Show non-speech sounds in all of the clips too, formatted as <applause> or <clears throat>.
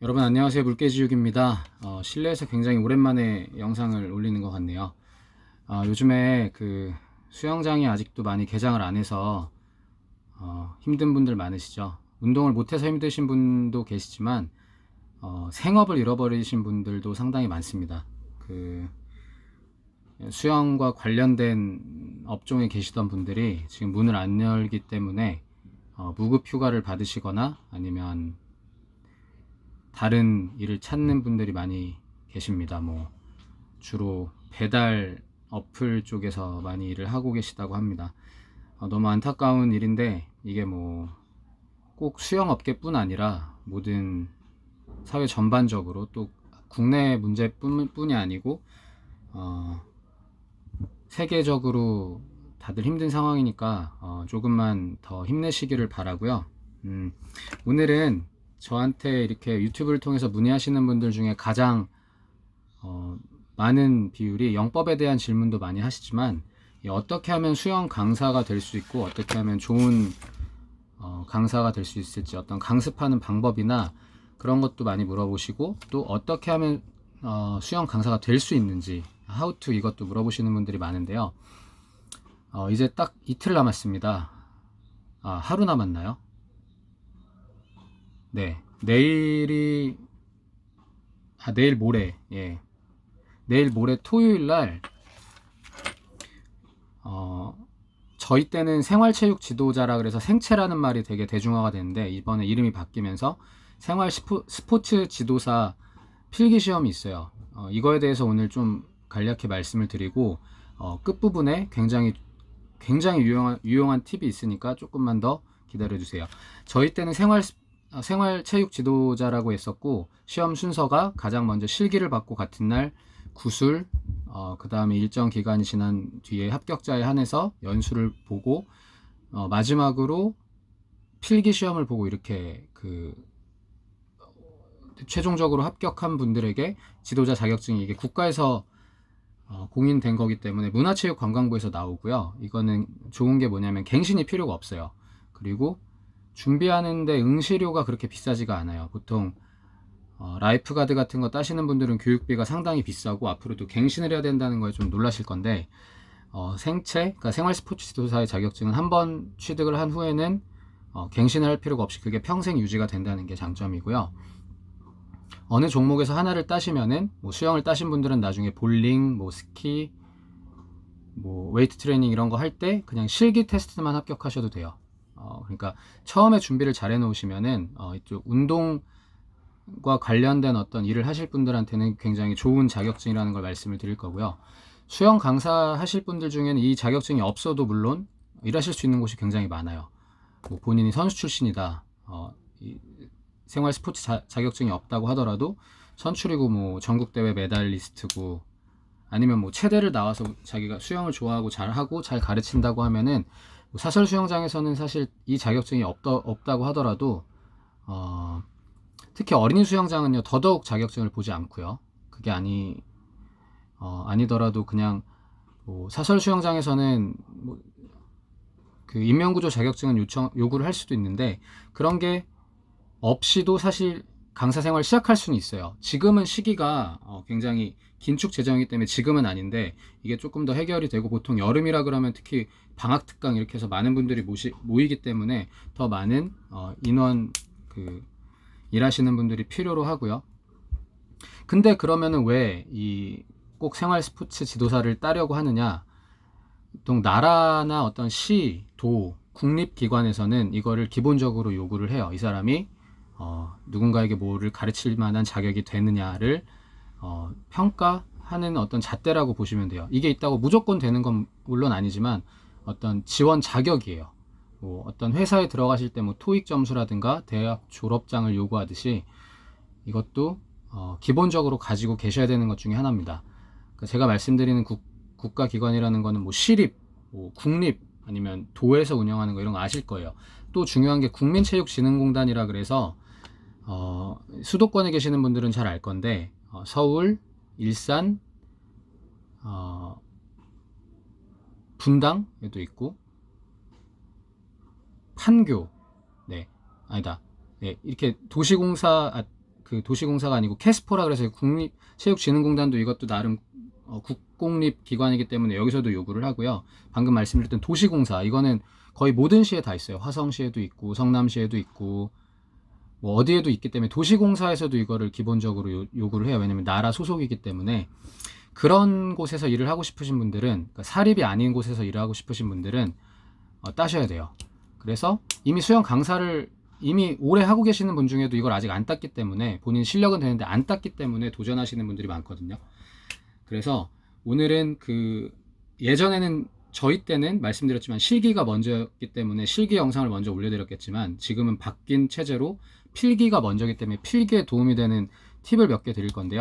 여러분 안녕하세요 물개지육입니다. 어, 실내에서 굉장히 오랜만에 영상을 올리는 것 같네요. 어, 요즘에 그 수영장이 아직도 많이 개장을 안 해서 어, 힘든 분들 많으시죠. 운동을 못해서 힘드신 분도 계시지만 어, 생업을 잃어버리신 분들도 상당히 많습니다. 그 수영과 관련된 업종에 계시던 분들이 지금 문을 안 열기 때문에 어, 무급 휴가를 받으시거나 아니면 다른 일을 찾는 분들이 많이 계십니다. 뭐 주로 배달 어플 쪽에서 많이 일을 하고 계시다고 합니다. 어, 너무 안타까운 일인데 이게 뭐 꼭 수영업계뿐 아니라 모든 사회 전반적으로 또 국내 문제뿐이 아니고 어, 세계적으로 다들 힘든 상황이니까 어, 조금만 더 힘내시기를 바라고요. 음, 오늘은 저한테 이렇게 유튜브를 통해서 문의하시는 분들 중에 가장 어, 많은 비율이 영법에 대한 질문도 많이 하시지만 이 어떻게 하면 수영 강사가 될 수 있고 어떻게 하면 좋은 어, 강사가 될 수 있을지 어떤 강습하는 방법이나 그런 것도 많이 물어보시고 또 어떻게 하면 어, 수영 강사가 될 수 있는지 how to 이것도 물어보시는 분들이 많은데요. 어, 이제 딱 이틀 남았습니다. 아, 하루 남았나요? 네. 내일이 아 내일 모레 예 내일 모레 토요일 날 어, 저희 때는 생활체육 지도자라 그래서 생체라는 말이 되게 대중화가 됐는데 이번에 이름이 바뀌면서 생활 스포, 스포츠 지도사 필기 시험이 있어요. 어, 이거에 대해서 오늘 좀 간략히 말씀을 드리고 어, 끝부분에 굉장히 굉장히 유용한, 유용한 팁이 있으니까 조금만 더 기다려 주세요. 저희 때는 생활 생활 체육 지도자라고 했었고 시험 순서가 가장 먼저 실기를 받고 같은 날 구술 어, 그 다음에 일정 기간이 지난 뒤에 합격자에 한해서 연수를 보고 어, 마지막으로 필기 시험을 보고 이렇게 그 최종적으로 합격한 분들에게 지도자 자격증이 이게 국가에서 어, 공인된 거기 때문에 문화체육관광부에서 나오고요. 이거는 좋은 게 뭐냐면 갱신이 필요가 없어요. 그리고 준비하는데 응시료가 그렇게 비싸지가 않아요. 보통 어, 라이프가드 같은 거 따시는 분들은 교육비가 상당히 비싸고 앞으로도 갱신을 해야 된다는 거에 좀 놀라실 건데 어, 생체, 그러니까 생활 스포츠 지도사의 자격증은 한 번 취득을 한 후에는 어, 갱신을 할 필요가 없이 그게 평생 유지가 된다는 게 장점이고요. 어느 종목에서 하나를 따시면은 뭐 수영을 따신 분들은 나중에 볼링, 뭐 스키, 뭐 웨이트 트레이닝 이런 거 할 때 그냥 실기 테스트만 합격하셔도 돼요. 어, 그러니까 처음에 준비를 잘 해놓으시면은 어, 이쪽 운동과 관련된 어떤 일을 하실 분들한테는 굉장히 좋은 자격증이라는 걸 말씀을 드릴 거고요. 수영 강사 하실 분들 중에는 이 자격증이 없어도 물론 일하실 수 있는 곳이 굉장히 많아요. 뭐 본인이 선수 출신이다. 어, 이 생활 스포츠 자, 자격증이 없다고 하더라도 선출이고 뭐 전국 대회 메달리스트고 아니면 뭐 체대를 나와서 자기가 수영을 좋아하고 잘하고 잘 가르친다고 하면은 뭐 사설 수영장에서는 사실 이 자격증이 없다, 없다고 하더라도 어, 특히 어린이 수영장은요 더더욱 자격증을 보지 않고요. 그게 아니 어, 아니더라도 그냥 뭐 사설 수영장에서는 뭐 그 인명구조 자격증은 요청 요구를 할 수도 있는데 그런 게 없이도 사실 강사 생활 시작할 수는 있어요. 지금은 시기가 어, 굉장히 긴축 재정이기 때문에 지금은 아닌데 이게 조금 더 해결이 되고 보통 여름이라 그러면 특히 방학 특강 이렇게 해서 많은 분들이 모시, 모이기 때문에 더 많은 어, 인원 그 일하시는 분들이 필요로 하고요. 근데 그러면은 왜 이 꼭 생활 스포츠 지도사를 따려고 하느냐? 보통 나라나 어떤 시, 도, 국립기관에서는 이거를 기본적으로 요구를 해요. 이 사람이 어, 누군가에게 뭐를 가르칠 만한 자격이 되느냐를 어, 평가하는 어떤 잣대라고 보시면 돼요. 이게 있다고 무조건 되는 건 물론 아니지만 어떤 지원 자격이에요. 뭐 어떤 회사에 들어가실 때 뭐 토익 점수라든가 대학 졸업장을 요구하듯이 이것도 어, 기본적으로 가지고 계셔야 되는 것 중에 하나입니다. 그러니까 제가 말씀드리는 국, 국가기관이라는 거는 뭐 시립, 뭐 국립 아니면 도에서 운영하는 거 이런 거 아실 거예요. 또 중요한 게 국민체육진흥공단이라 그래서 어, 수도권에 계시는 분들은 잘 알 건데 어, 서울, 일산, 어, 분당에도 있고 판교, 네 아니다, 네 이렇게 도시공사 아, 그 도시공사가 아니고 캐스포라 그래서 국립 체육진흥공단도 이것도 나름 어, 국공립 기관이기 때문에 여기서도 요구를 하고요. 방금 말씀드렸던 도시공사 이거는 거의 모든 시에 다 있어요. 화성시에도 있고 성남시에도 있고 뭐 어디에도 있기 때문에 도시공사에서도 이거를 기본적으로 요, 요구를 해요. 왜냐면 나라 소속이기 때문에 그런 곳에서 일을 하고 싶으신 분들은 그러니까 사립이 아닌 곳에서 일을 하고 싶으신 분들은 어, 따셔야 돼요. 그래서 이미 수영 강사를 이미 오래 하고 계시는 분 중에도 이걸 아직 안 땄기 때문에 본인 실력은 되는데 안 땄기 때문에 도전하시는 분들이 많거든요. 그래서 오늘은 그 예전에는 저희 때는 말씀드렸지만 실기가 먼저였기 때문에 실기 영상을 먼저 올려드렸겠지만 지금은 바뀐 체제로 필기가 먼저기 때문에 필기에 도움이 되는 팁을 몇 개 드릴 건데요.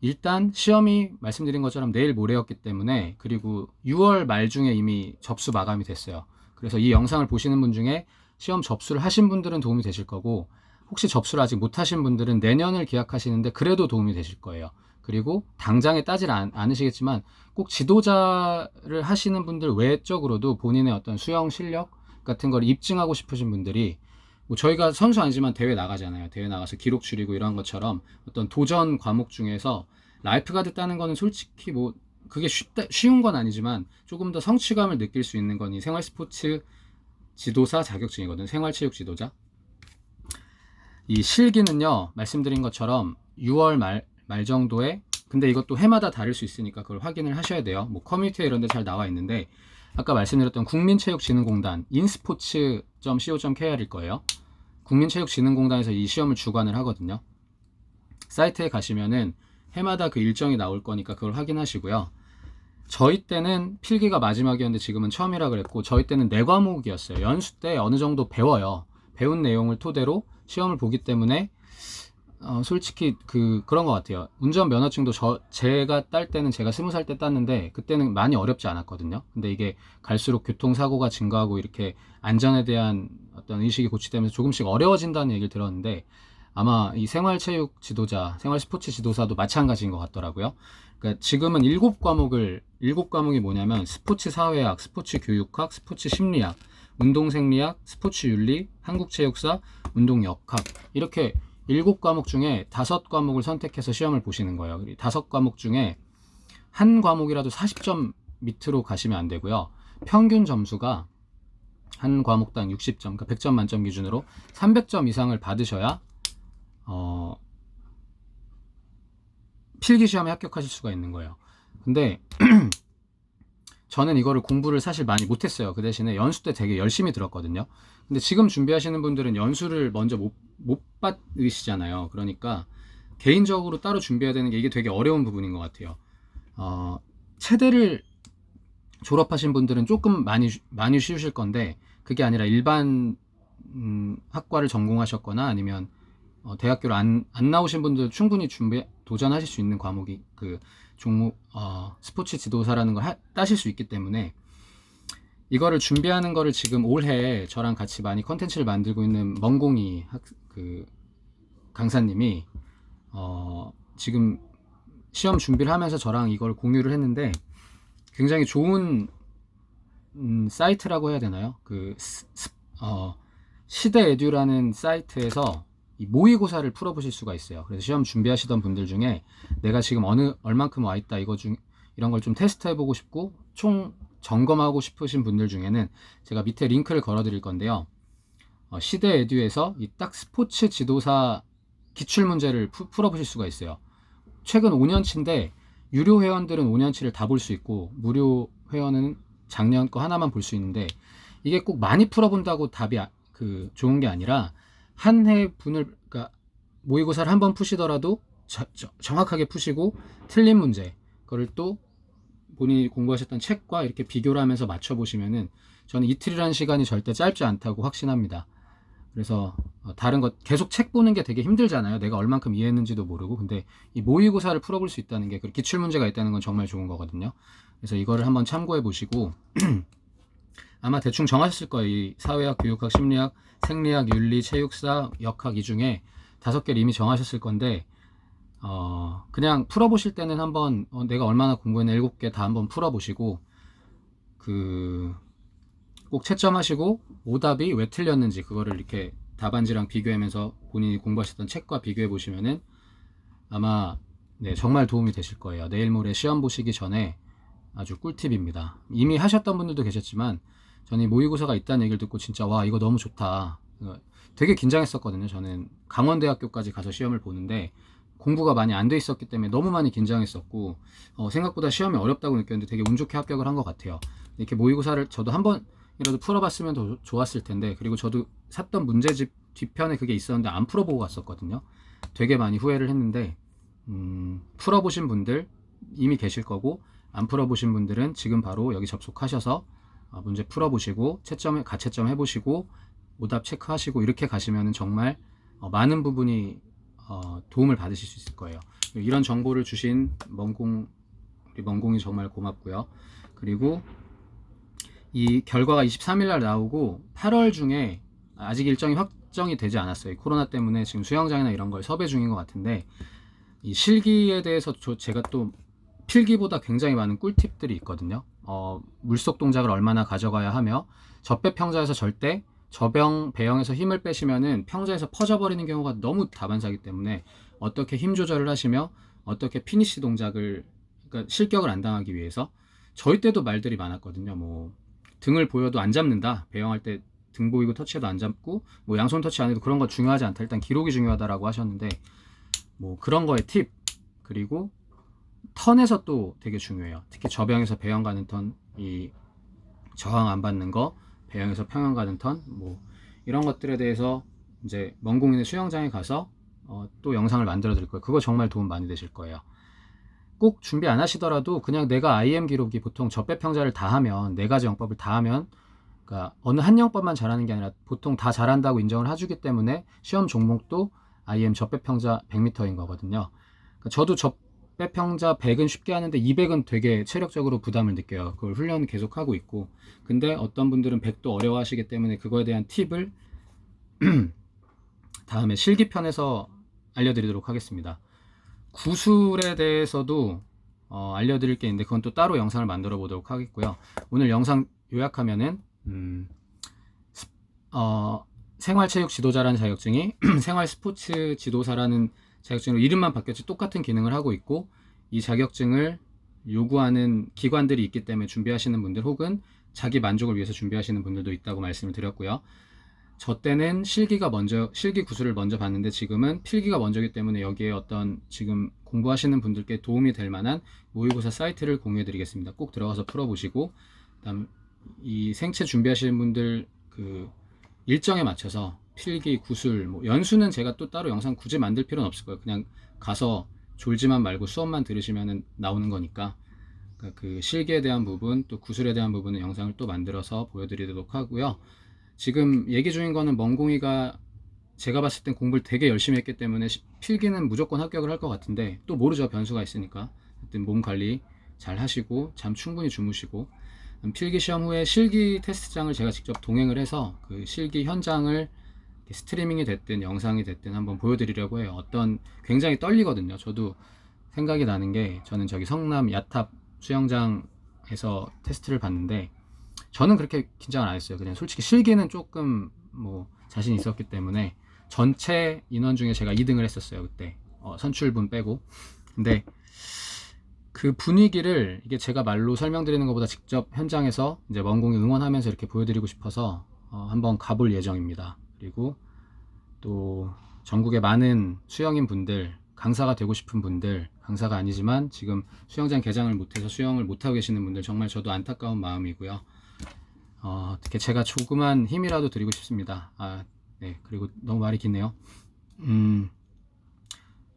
일단 시험이 말씀드린 것처럼 내일 모레였기 때문에 그리고 6월 말 중에 이미 접수 마감이 됐어요. 그래서 이 영상을 보시는 분 중에 시험 접수를 하신 분들은 도움이 되실 거고 혹시 접수를 아직 못 하신 분들은 내년을 기약하시는데 그래도 도움이 되실 거예요. 그리고 당장에 따질 않, 않으시겠지만 꼭 지도자를 하시는 분들 외적으로도 본인의 어떤 수영 실력 같은 걸 입증하고 싶으신 분들이 뭐 저희가 선수 아니지만 대회 나가잖아요. 대회 나가서 기록 줄이고 이런 것처럼 어떤 도전 과목 중에서 라이프가드 따는 거는 솔직히 뭐 그게 쉽다, 쉬운 건 아니지만 조금 더 성취감을 느낄 수 있는 건이 생활 스포츠 지도사 자격증이거든. 생활체육 지도자. 이 실기는요, 말씀드린 것처럼 6월 말, 말 정도에, 근데 이것도 해마다 다를 수 있으니까 그걸 확인을 하셔야 돼요. 뭐 커뮤니티에 이런 데 잘 나와 있는데, 아까 말씀드렸던 국민체육진흥공단, insport.co.kr일 거예요. 국민체육진흥공단에서 이 시험을 주관을 하거든요. 사이트에 가시면은 해마다 그 일정이 나올 거니까 그걸 확인하시고요. 저희 때는 필기가 마지막이었는데 지금은 처음이라 그랬고 저희 때는 네 과목이었어요. 연수 때 어느 정도 배워요. 배운 내용을 토대로 시험을 보기 때문에 어, 솔직히 그 그런 것 같아요. 운전 면허증도 저 제가 딸 때는 제가 스무 살 때 땄는데 그때는 많이 어렵지 않았거든요. 근데 이게 갈수록 교통 사고가 증가하고 이렇게 안전에 대한 어떤 의식이 고취되면서 조금씩 어려워진다는 얘기를 들었는데 아마 이 생활체육 지도자, 생활 스포츠 지도사도 마찬가지인 것 같더라고요. 그러니까 지금은 일곱 과목을 일곱 과목이 뭐냐면 스포츠 사회학, 스포츠 교육학, 스포츠 심리학, 운동 생리학, 스포츠 윤리, 한국체육사, 운동 역학 이렇게 일곱 과목 중에 다섯 과목을 선택해서 시험을 보시는 거예요. 이 다섯 과목 중에 한 과목이라도 40점 밑으로 가시면 안 되고요. 평균 점수가 한 과목당 60점, 그러니까 100점 만점 기준으로 300점 이상을 받으셔야 어, 필기 시험에 합격하실 수가 있는 거예요. 근데 <clears throat> 저는 이거를 공부를 사실 많이 못했어요. 그 대신에 연수 때 되게 열심히 들었거든요. 근데 지금 준비하시는 분들은 연수를 먼저 못, 못 받으시잖아요. 그러니까 개인적으로 따로 준비해야 되는 게 이게 되게 어려운 부분인 것 같아요. 어, 체대를 졸업하신 분들은 조금 많이 많이 쉬우실 건데 그게 아니라 일반 음, 학과를 전공하셨거나 아니면 어, 대학교를 안, 안 나오신 분들 충분히 준비 도전하실 수 있는 과목이 그 종목 어, 스포츠 지도사라는 걸 하, 따실 수 있기 때문에 이거를 준비하는 거를 지금 올해 저랑 같이 많이 컨텐츠를 만들고 있는 멍공이 학, 그 강사님이 어, 지금 시험 준비를 하면서 저랑 이걸 공유를 했는데 굉장히 좋은 음, 사이트라고 해야 되나요? 그 스, 스, 어, 시대 에듀라는 사이트에서 이 모의고사를 풀어보실 수가 있어요. 그래서 시험 준비하시던 분들 중에 내가 지금 어느 얼만큼 와 있다 이거 중 이런 걸 좀 테스트해보고 싶고 총 점검하고 싶으신 분들 중에는 제가 밑에 링크를 걸어 드릴 건데요. 어, 시대 에듀에서 이 딱 스포츠 지도사 기출 문제를 푸, 풀어보실 수가 있어요. 최근 5년치인데 유료 회원들은 5년치를 다 볼 수 있고 무료 회원은 작년 거 하나만 볼 수 있는데 이게 꼭 많이 풀어본다고 답이 아, 그 좋은 게 아니라 한 해 분을 그러니까 모의고사를 한 번 푸시더라도 저, 저, 정확하게 푸시고 틀린 문제 그거를 또 본인이 공부하셨던 책과 이렇게 비교를 하면서 맞춰 보시면은 저는 이틀이라는 시간이 절대 짧지 않다고 확신합니다. 그래서 어, 다른 것 계속 책 보는 게 되게 힘들잖아요. 내가 얼만큼 이해했는지도 모르고 근데 이 모의고사를 풀어볼 수 있다는 게 기출 문제가 있다는 건 정말 좋은 거거든요. 그래서 이거를 한번 참고해 보시고 <clears throat> 아마 대충 정하셨을 거예요. 이 사회학, 교육학, 심리학, 생리학, 윤리, 체육사, 역학 이 중에 다섯 개를 이미 정하셨을 건데 어, 그냥 풀어보실 때는 한번 어, 내가 얼마나 공부했나 일곱 개 다 한번 풀어보시고 그 꼭 채점하시고 오답이 왜 틀렸는지 그거를 이렇게 답안지랑 비교하면서 본인이 공부하셨던 책과 비교해 보시면은 아마 네, 정말 도움이 되실 거예요. 내일 모레 시험 보시기 전에 아주 꿀팁입니다. 이미 하셨던 분들도 계셨지만 저는 이 모의고사가 있다는 얘기를 듣고 진짜 와 이거 너무 좋다. 어, 되게 긴장했었거든요. 저는 강원대학교까지 가서 시험을 보는데 공부가 많이 안 돼 있었기 때문에 너무 많이 긴장했었고 어, 생각보다 시험이 어렵다고 느꼈는데 되게 운 좋게 합격을 한 것 같아요. 이렇게 모의고사를 저도 한 번이라도 풀어봤으면 더 좋았을 텐데 그리고 저도 샀던 문제집 뒤편에 그게 있었는데 안 풀어보고 갔었거든요. 되게 많이 후회를 했는데 음, 풀어보신 분들 이미 계실 거고 안 풀어보신 분들은 지금 바로 여기 접속하셔서 어, 문제 풀어보시고 채점을 가채점 해보시고 오답 체크하시고 이렇게 가시면 정말 어, 많은 부분이 어, 도움을 받으실 수 있을 거예요. 이런 정보를 주신 멍공 우리 멍공이 정말 고맙고요. 그리고 이 결과가 23일 날 나오고 8월 중에 아직 일정이 확정이 되지 않았어요. 코로나 때문에 지금 수영장이나 이런 걸 섭외 중인 것 같은데 이 실기에 대해서 저 제가 또 필기보다 굉장히 많은 꿀팁들이 있거든요. 어, 물속 동작을 얼마나 가져가야 하며 접배 평자에서 절대 저병 배영에서 힘을 빼시면은 평자에서 퍼져버리는 경우가 너무 다반사기 때문에 어떻게 힘 조절을 하시며 어떻게 피니시 동작을 그러니까 실격을 안 당하기 위해서 저희 때도 말들이 많았거든요. 뭐 등을 보여도 안 잡는다. 배영할 때 등 보이고 터치해도 안 잡고 뭐 양손 터치 안 해도 그런 거 중요하지 않다. 일단 기록이 중요하다라고 하셨는데 뭐 그런 거에 팁 그리고 턴에서 또 되게 중요해요. 특히 저병에서 배영 가는 턴, 이 저항 안 받는 거, 배영에서 평영 가는 턴, 뭐 이런 것들에 대해서 이제 먼 공인의 수영장에 가서 어, 또 영상을 만들어 드릴 거예요. 그거 정말 도움 많이 되실 거예요. 꼭 준비 안 하시더라도 그냥 내가 IM 기록이 보통 접배 평자를 다 하면 네 가지 영법을 다 하면 그러니까 어느 한 영법만 잘하는 게 아니라 보통 다 잘한다고 인정을 해주기 때문에 시험 종목도 IM 접배 평자 100m인 거거든요. 그러니까 저도 접 배 평자 100은 쉽게 하는데 200은 되게 체력적으로 부담을 느껴요. 그걸 훈련 계속 하고 있고. 근데 어떤 분들은 100도 어려워하시기 때문에 그거에 대한 팁을 <clears throat> 다음에 실기편에서 알려드리도록 하겠습니다. 구술에 대해서도 어, 알려드릴 게 있는데 그건 또 따로 영상을 만들어 보도록 하겠고요. 오늘 영상 요약하면은 음, 스- 어, 생활체육 지도자라는 자격증이 <clears throat> 생활 스포츠 지도사라는 자격증으로 이름만 바뀌었지 똑같은 기능을 하고 있고 이 자격증을 요구하는 기관들이 있기 때문에 준비하시는 분들 혹은 자기 만족을 위해서 준비하시는 분들도 있다고 말씀을 드렸고요. 저 때는 실기가 먼저 실기 구술을 먼저 봤는데 지금은 필기가 먼저기 때문에 여기에 어떤 지금 공부하시는 분들께 도움이 될 만한 모의고사 사이트를 공유해 드리겠습니다. 꼭 들어가서 풀어 보시고 그다음 이 생체 준비하시는 분들 그 일정에 맞춰서 필기 구술 뭐 연수는 제가 또 따로 영상 굳이 만들 필요는 없을 거예요. 그냥 가서 졸지만 말고 수업만 들으시면 나오는 거니까 그러니까 그 실기에 대한 부분 또 구술에 대한 부분은 영상을 또 만들어서 보여드리도록 하고요. 지금 얘기 중인 거는 멍공이가 제가 봤을 땐 공부를 되게 열심히 했기 때문에 시- 필기는 무조건 합격을 할 것 같은데 또 모르죠 변수가 있으니까 하여튼 몸 관리 잘 하시고 잠 충분히 주무시고 음, 필기 시험 후에 실기 테스트장을 제가 직접 동행을 해서 그 실기 현장을 스트리밍이 됐든 영상이 됐든 한번 보여드리려고 해요 어떤 굉장히 떨리거든요 저도 생각이 나는 게 저는 저기 성남 야탑 수영장에서 테스트를 봤는데 저는 그렇게 긴장을 안 했어요. 그냥 솔직히 실기는 조금 뭐 자신 있었기 때문에 전체 인원 중에 제가 2등을 했었어요 그때 어, 선출분 빼고. 근데 그 분위기를 이게 제가 말로 설명드리는 것보다 직접 현장에서 이제 먼공이 응원하면서 이렇게 보여드리고 싶어서 어, 한번 가볼 예정입니다. 그리고 또 전국의 많은 수영인 분들, 강사가 되고 싶은 분들, 강사가 아니지만 지금 수영장 개장을 못해서 수영을 못하고 계시는 분들 정말 저도 안타까운 마음이고요. 어, 어떻게 제가 조그만 힘이라도 드리고 싶습니다. 아, 네. 그리고 너무 말이 기네요. 음,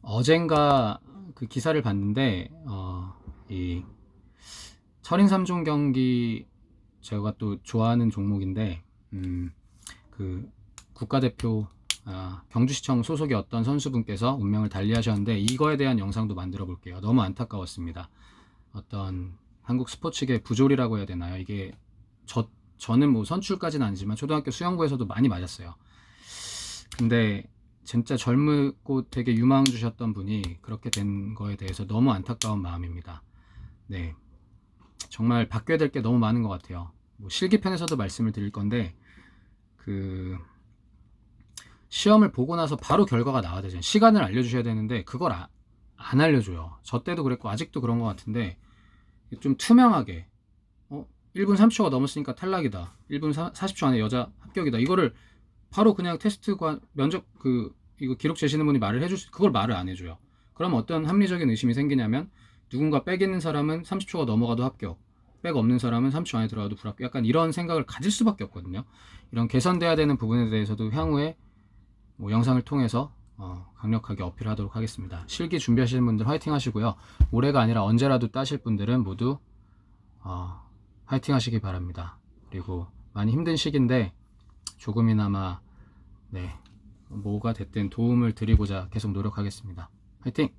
어젠가 그 기사를 봤는데, 어, 이, 철인 3종 경기 제가 또 좋아하는 종목인데, 음, 그 국가대표 아, 경주시청 소속의 어떤 선수분께서 운명을 달리하셨는데 이거에 대한 영상도 만들어 볼게요. 너무 안타까웠습니다. 어떤 한국 스포츠계 부조리라고 해야 되나요? 이게 저 저는 뭐 선출까지는 아니지만 초등학교 수영부에서도 많이 맞았어요. 근데 진짜 젊고 되게 유망 주셨던 분이 그렇게 된 거에 대해서 너무 안타까운 마음입니다. 네. 정말 바뀌어야 될 게 너무 많은 것 같아요. 뭐 실기편에서도 말씀을 드릴 건데 그 시험을 보고 나서 바로 결과가 나와야 되잖아요. 시간을 알려주셔야 되는데 그걸 아- 안 알려줘요. 저 때도 그랬고 아직도 그런 것 같은데 좀 투명하게 어 1분 30초가 넘었으니까 탈락이다. 1분 40초 안에 여자 합격이다. 이거를 바로 그냥 테스트관 면접 그 이거 기록 재시는 분이 말을 해줄 수 그걸 말을 안 해줘요. 그럼 어떤 합리적인 의심이 생기냐면 누군가 백 있는 사람은 30초가 넘어가도 합격, 백 없는 사람은 30초 안에 들어가도 불합격. 약간 이런 생각을 가질 수밖에 없거든요. 이런 개선돼야 되는 부분에 대해서도 향후에 뭐 영상을 통해서 어, 강력하게 어필하도록 하겠습니다. 실기 준비하시는 분들 화이팅 하시고요. 올해가 아니라 언제라도 따실 분들은 모두 어, 화이팅 하시기 바랍니다. 그리고 많이 힘든 시기인데 조금이나마 네 뭐가 됐든 도움을 드리고자 계속 노력하겠습니다. 화이팅!